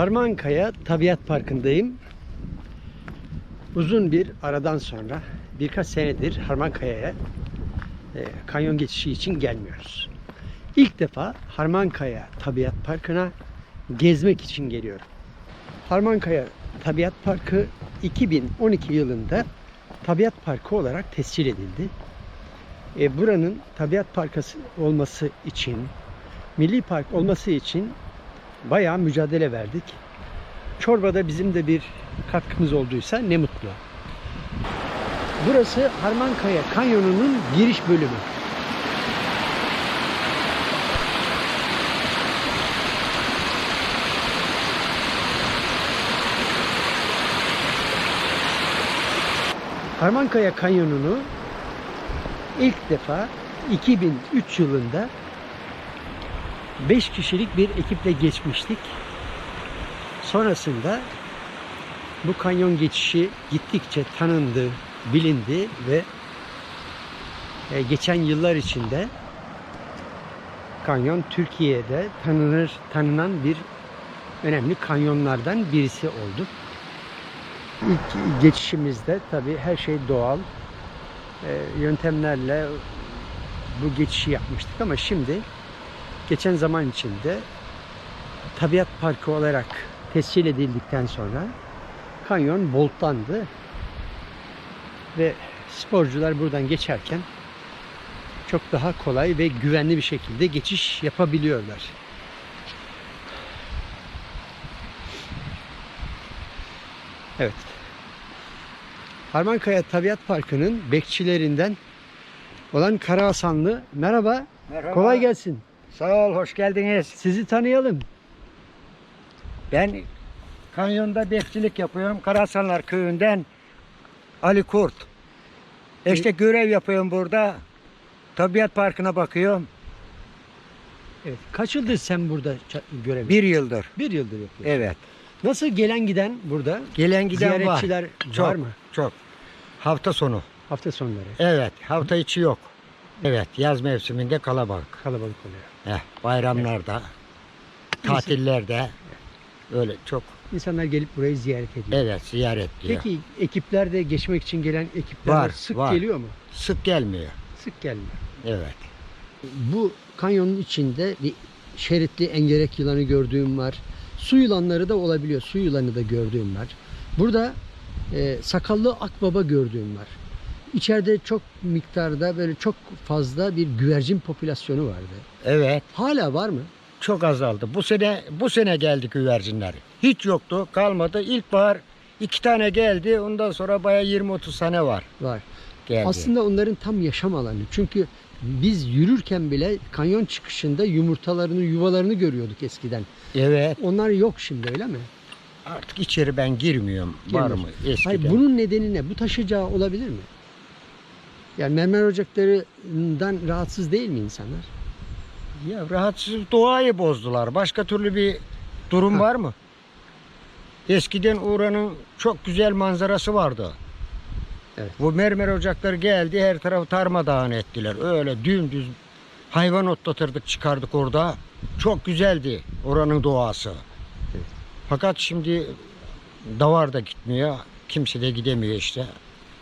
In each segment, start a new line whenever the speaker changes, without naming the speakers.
Harmankaya Tabiat Parkı'ndayım. Uzun bir aradan sonra birkaç senedir Harmankaya'ya e, kanyon geçişi için gelmiyoruz. İlk defa Harmankaya Tabiat Parkı'na gezmek için geliyorum. Harmankaya Tabiat Parkı 2012 yılında Tabiat Parkı olarak tescil edildi. E, buranın Tabiat Parkı olması için, Milli Park olması için bayağı mücadele verdik. Çorbada bizim de bir katkımız olduysa ne mutlu. Burası Harmankaya Kanyonu'nun giriş bölümü. Harmankaya Kanyonu'nu ilk defa 2003 yılında 5 kişilik bir ekiple geçmiştik. Sonrasında bu kanyon geçişi gittikçe tanındı, bilindi ve e, geçen yıllar içinde kanyon Türkiye'de tanınır tanınan bir önemli kanyonlardan birisi oldu. İlk geçişimizde tabii her şey doğal e, yöntemlerle bu geçişi yapmıştık ama şimdi geçen zaman içinde tabiat parkı olarak tescil edildikten sonra kanyon boltlandı ve sporcular buradan geçerken çok daha kolay ve güvenli bir şekilde geçiş yapabiliyorlar. Evet. Harmankaya Tabiat Parkı'nın bekçilerinden olan Kara Hasanlı. Merhaba.
Merhaba.
Kolay gelsin.
Sağ ol, hoş geldiniz.
Sizi tanıyalım.
Ben kanyonda bekçilik yapıyorum. Karasanlar köyünden Ali Kurt. İşte görev yapıyorum burada. Tabiat Parkı'na bakıyorum.
Evet. Kaç yıldır sen burada ça- görev
Bir yıldır.
Bir yıldır yapıyorsun.
Evet.
Nasıl gelen giden burada?
Gelen giden var.
Ziyaretçiler
Çok,
var mı?
Çok. Hafta sonu.
Hafta sonları
Evet. Hafta içi yok. Evet. Yaz mevsiminde kalabalık.
kalabalık oluyor.
Heh, bayramlarda, tatillerde öyle çok
İnsanlar gelip burayı ziyaret ediyor.
evet ziyaret diyor.
Peki ekiplerde geçmek için gelen ekipler
Var,
sık
var.
geliyor mu?
Sık gelmiyor.
Sık gelmiyor.
Evet.
Bu kanyonun içinde bir şeritli engerek yılanı gördüğüm var. Su yılanları da olabiliyor. Su yılanı da gördüğüm var. Burada e, sakallı akbaba gördüğüm var. İçeride çok miktarda böyle çok fazla bir güvercin popülasyonu vardı.
Evet.
Hala var mı?
Çok azaldı. Bu sene bu sene geldi güvercinler. Hiç yoktu, kalmadı. İlkbahar iki tane geldi. Ondan sonra baya 20-30 sene var
Var.
geldi.
Aslında onların tam yaşam alanı. Çünkü biz yürürken bile kanyon çıkışında yumurtalarını, yuvalarını görüyorduk eskiden.
Evet.
Onlar yok şimdi öyle mi?
Artık içeri ben girmiyorum. Var mı eskiden?
Hayır bunun nedeni ne? Bu taşıcağı olabilir mi? Yani mermer ocaklarından rahatsız değil mi insanlar?
Ya rahatsız doğayı bozdular. Başka türlü bir durum
Ha.
var mı? Eskiden oranın çok güzel manzarası vardı.
Evet.
Bu mermer ocakları geldi her tarafı darmadağın ettiler. Öyle dümdüz hayvan otlatırdık çıkardık orada. Çok güzeldi oranın doğası.
Evet.
Fakat şimdi davar da gitmiyor. Kimse de gidemiyor işte.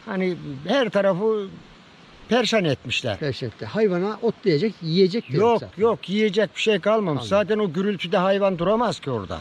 Hani her tarafı perşan etmişler.
Gerçekten. Hayvana otlayacak, yiyecek de
Yok
zaten.
yok yiyecek bir şey kalmamış. Zaten o gürültüde hayvan duramaz ki orada.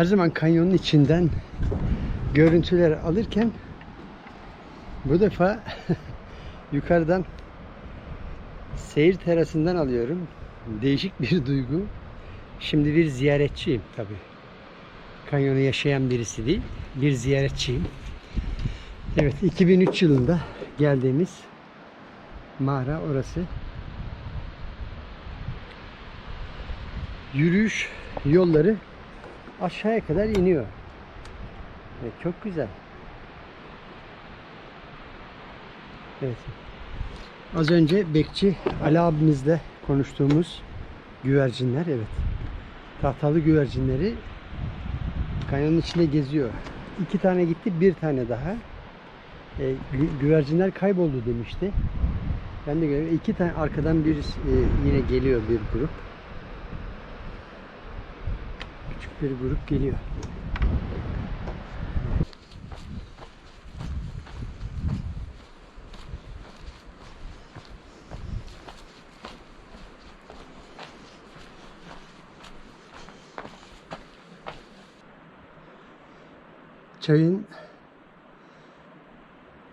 Her zaman kanyonun içinden görüntüler alırken bu defa yukarıdan seyir terasından alıyorum. Değişik bir duygu. Şimdi bir ziyaretçiyim tabi. Kanyonu yaşayan birisi değil, bir ziyaretçiyim. Evet, 2003 yılında geldiğimiz mağara orası. Yürüyüş yolları aşağıya kadar iniyor. Evet, çok güzel. Evet. Az önce bekçi Ali abimizle konuştuğumuz güvercinler evet. Tahtalı güvercinleri kanyonun içinde geziyor. İki tane gitti, bir tane daha. E, gü- güvercinler kayboldu demişti. Ben de görüyorum. İki tane arkadan bir e, yine geliyor bir grup. Bir grup geliyor. Çayın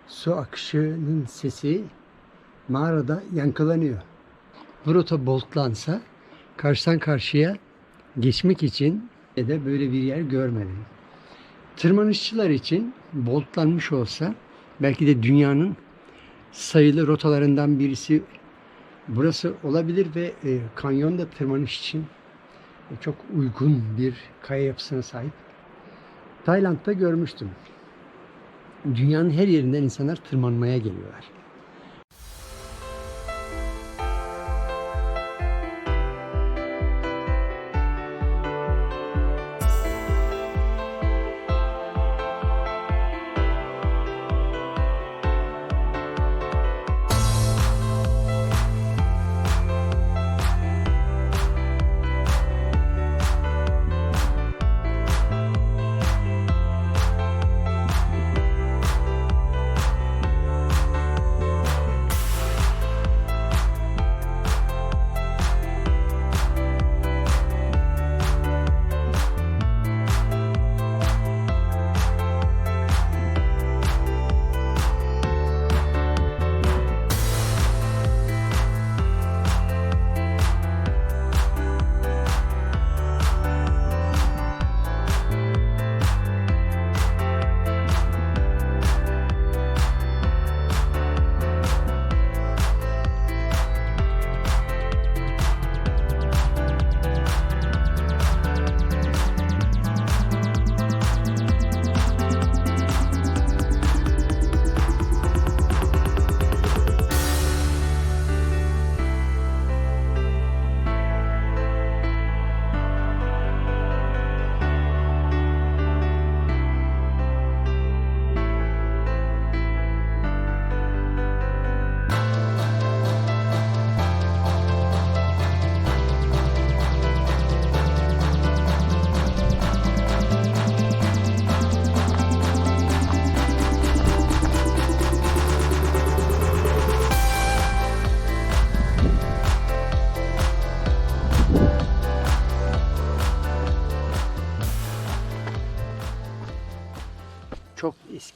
su akışının sesi mağarada yankılanıyor. Bu rota boltlansa karşıdan karşıya geçmek için de böyle bir yer görmedim. Tırmanışçılar için boltlanmış olsa belki de dünyanın sayılı rotalarından birisi burası olabilir ve e, kanyonda tırmanış için çok uygun bir kaya yapısına sahip. Tayland'da görmüştüm. Dünyanın her yerinden insanlar tırmanmaya geliyorlar.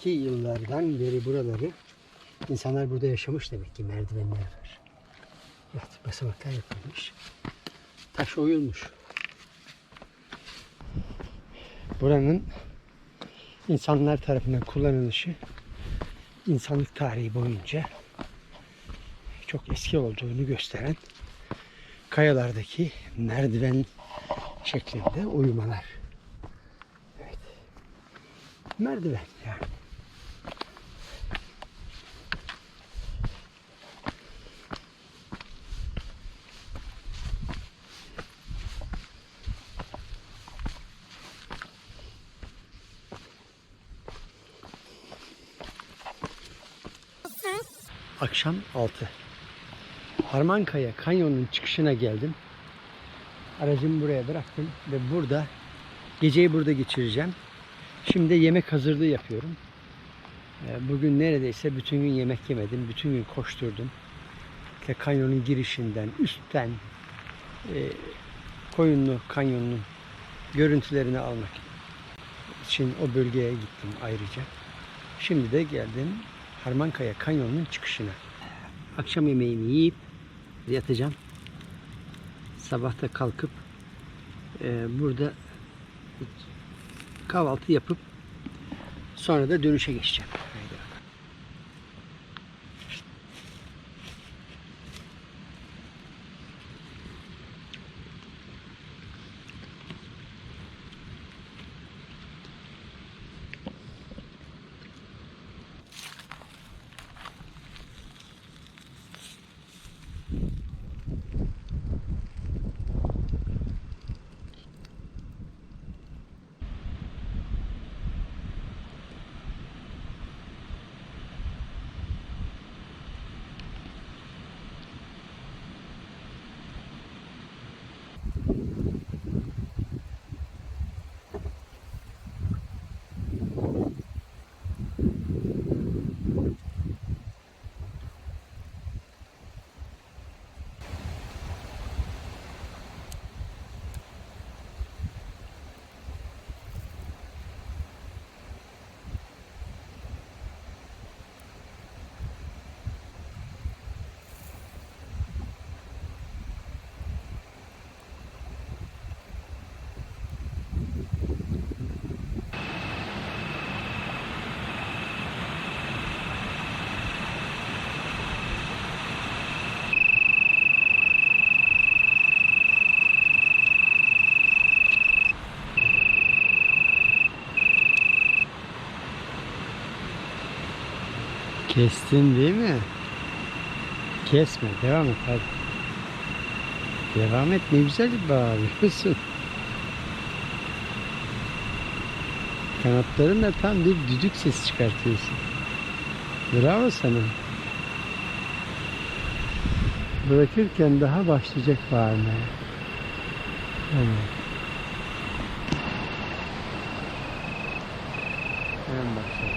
Eski yıllardan beri buraları insanlar burada yaşamış demek ki merdivenler var. Evet basamaklar yapılmış. Taş oyulmuş. Buranın insanlar tarafından kullanılışı insanlık tarihi boyunca çok eski olduğunu gösteren kayalardaki merdiven şeklinde uyumalar. Evet. Merdiven yani. Akşam 6. Harmankaya kanyonun çıkışına geldim. Aracımı buraya bıraktım ve burada geceyi burada geçireceğim. Şimdi yemek hazırlığı yapıyorum. Ee, Bugün neredeyse bütün gün yemek yemedim. Bütün gün koşturdum. İşte kanyonun girişinden, üstten e, koyunlu kanyonun görüntülerini almak için o bölgeye gittim ayrıca. Şimdi de geldim Harmankaya Kanyonu'nun çıkışına. Akşam yemeğimi yiyip yatacağım. Sabahta kalkıp e, burada kahvaltı yapıp sonra da dönüşe geçeceğim. Kestin değil mi? Kesme. Devam et hadi. Devam et. Ne güzel bağırıyorsun. Kanatlarınla tam bir düdük ses çıkartıyorsun. Bravo sana. Bırakırken daha başlayacak bağırmaya. Evet. Hemen başladı.